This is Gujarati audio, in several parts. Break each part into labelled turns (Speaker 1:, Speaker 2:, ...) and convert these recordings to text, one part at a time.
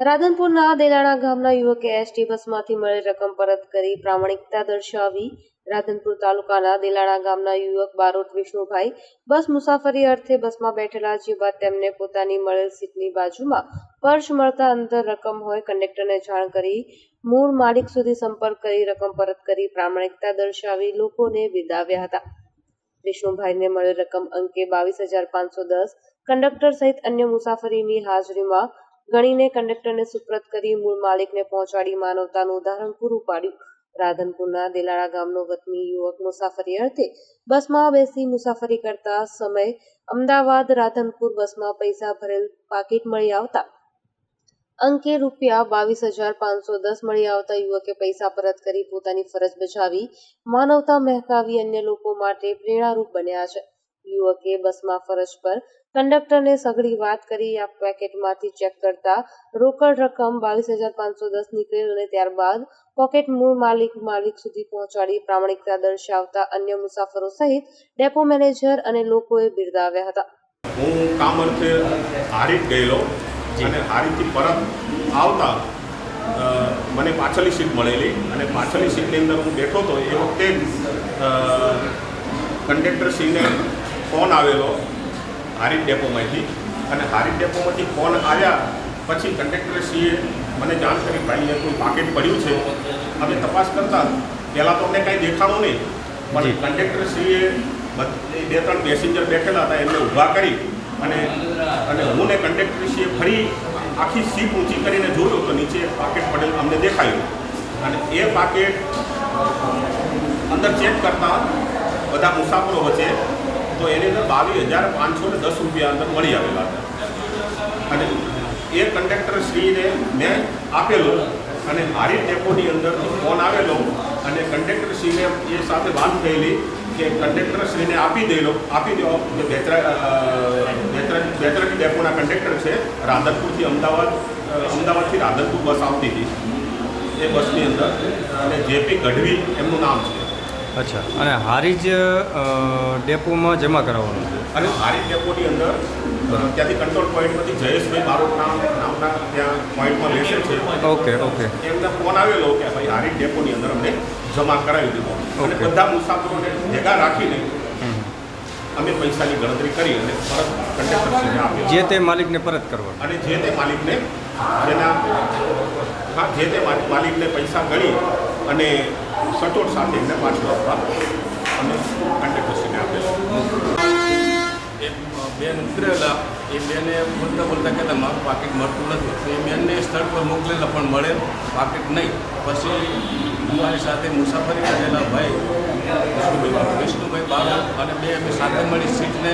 Speaker 1: રાધનપુરના દેલાણા ગામના યુવકે એસટી બસમાંથી મળેલ રકમ પરત કરી પ્રામાણિકતા દર્શાવી રાધનપુર તાલુકાના દેલાણા ગામના યુવક બારોટ વિષ્ણુભાઈ બસ મુસાફરી અર્થે બસમાં બેઠેલા જે બાદ તેમને પોતાની મળેલ સીટની બાજુમાં પર્સ મળતા અંદર રકમ હોય કંડક્ટરને જાણ કરી મૂળ માલિક સુધી સંપર્ક કરી રકમ પરત કરી પ્રામાણિકતા દર્શાવી લોકોને બિરદાવ્યા હતા. વિષ્ણુભાઈને મળેલ રકમ અંકે બાવીસ હજાર પાંચસો દસ કંડક્ટર સહિત અન્ય મુસાફરીની હાજરીમાં ગણીને કંડક્ટરને સુપ્રત કરી મૂળ માલિકને પહોંચાડી માનવતાનું ઉદાહરણ પૂરું પાડ્યું. રાધનપુરના દેલાળા ગામનો વતની યુવક મુસાફરી અર્થે બસમાં બેસી મુસાફરી કરતા સમય અમદાવાદ રાધનપુર બસમાં પૈસા ભરેલ પાકીટ મળી આવતા અંકે રૂપિયા બાવીસ હજાર પાંચસો દસ મળી આવતા યુવકે પૈસા પરત કરી પોતાની ફરજ બજાવી માનવતા મહેકાવી અન્ય લોકો માટે પ્રેરણારૂપ બન્યા છે. યુવકે બસમાં ફરજ પર કંડક્ટરને સઘળી વાત કરી આ પેકેટમાંથી ચેક કરતા રોકડ રકમ બાવીસ હજાર પાંચસો દસ નીકળેલ અને ત્યારબાદ પોકેટ મૂળ માલિક માલિક સુધી પહોંચાડી પ્રામાણિકતા દર્શાવતા અન્ય મુસાફરો સહિત ડેપો મેનેજર અને લોકોએ બિરદાવ્યા હતા.
Speaker 2: હું કામ અર્થે હારીજ ગયેલો અને હારીથી પરત આવતા મને પાછળની સીટ મળેલી અને પાછળની સીટની અંદર હું બેઠો હતો એ વખતે કંડક્ટરશ્રીને ફોન આવેલો હારી ડેપોમાંથી. અને હારી ડેપોમાંથી ફોન આવ્યા પછી કંડક્ટરશ્રીએ મને જાણ કરી ભાઈ અહીંયા કોઈ પાકેટ પડ્યું છે? અમે તપાસ કરતા. પહેલાં તો અમને કાંઈ દેખાણું નહીં. પણ કંડક્ટરશ્રીએ બે ત્રણ પેસેન્જર બેઠેલા હતા એમને ઊભા કરી અને અને હું ને કંડક્ટરશ્રીએ ફરી આખી સીટ ઊંચી કરીને જોયું તો નીચે એક પાકેટ પડેલ અમને દેખાયું. અને એ પાકેટ અંદર ચેક કરતા બધા મુસાફરો વચ્ચે તો એની અંદર બાવીસ હજાર પાંચસો ને દસ રૂપિયા અંદર મળી આવેલા. હતા અને એ કંડક્ટર શ્રીને મેં આપેલો અને મારી ટેપોની અંદર ફોન આવેલો અને કંડક્ટર શ્રીને એ સાથે વાત થયેલી કે કંડક્ટર શ્રીને આપી દેલો આપી દો જે બેતરા અ, ડેપોના કંડક્ટર છે રાધનપુરથી અમદાવાદ અમદાવાદથી રાધનપુર બસ આવતી હતી. એ બસની અંદર. અને જેપી ગઢવી એમનું નામ છે.
Speaker 3: અચ્છા. અને હારીજ ડેપોમાં જમા કરાવવાનું છે?
Speaker 2: અને હારી ડેપોની અંદર ત્યાંથી કંટ્રોલ પોઈન્ટમાંથી જયેશભાઈ મારું નામ નામના ત્યાં પોઈન્ટમાં લેશે છે.
Speaker 3: Okay okay.
Speaker 2: એમને ફોન આવેલો કે ભાઈ હારી ડેપોની અંદર અમને જમા કરાવી દીધો. અને બધા મુસાફરોને ભેગા રાખીને. અમે પૈસાની ગણતરી કરી અને પરત કંડક્ટરશ્રીને આપ્યા
Speaker 3: જે તે માલિકને પરત કરવા.
Speaker 2: અને જે તે માલિકને જેના જે તે માલિક- માલિકને પૈસા ગણી અને સચોટ સાથે એમને પાછળ આપવા અમે કંડક્ટરશ્રીને આપેલા
Speaker 4: એક બેન ઉતરેલા એ બેને બોલતા બોલતા કહેતા, મારું પાકીટ મળતું નથી. તો એ બેનને સ્થળ પર મોકલેલા, પણ મળે પાકીટ નહીં. પછી અમારી સાથે મુસાફરી કરેલા ભાઈ વિષ્ણુભાઈ વિષ્ણુભાઈ બાબુ અને બે અમે સાથે મળી સીટને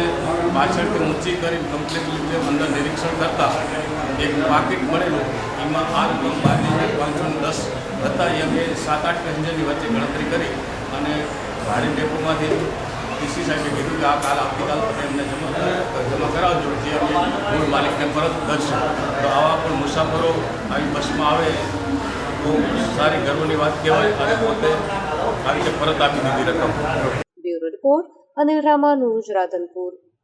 Speaker 4: પાછળથી ઊંચી કરી કમ્પ્લીટ રીતે અંદર નિરીક્ષણ કરતા એક પાકીટ મળેલું, એમાં આ રકમ પાંચસો દસ હતા. એ અમે સાત આઠ પેસેન્જરની વચ્ચે ગણતરી કરી અને ભાડે ડેપોમાંથી ડીસી સાહેબે કીધું કે આ કાલ આવતીકાલ તમે એમને જમા જમા કરાવજો, જે અમે માલિકને પરત કરશું. તો આવા પણ મુસાફરો આવી બસમાં આવે તો સારી ગર્વની વાત કહેવાય. અને પોતે આવી રીતે પરત આપી દીધી રકમ.
Speaker 1: Bureau report Anil Ramanuj Radhanpur.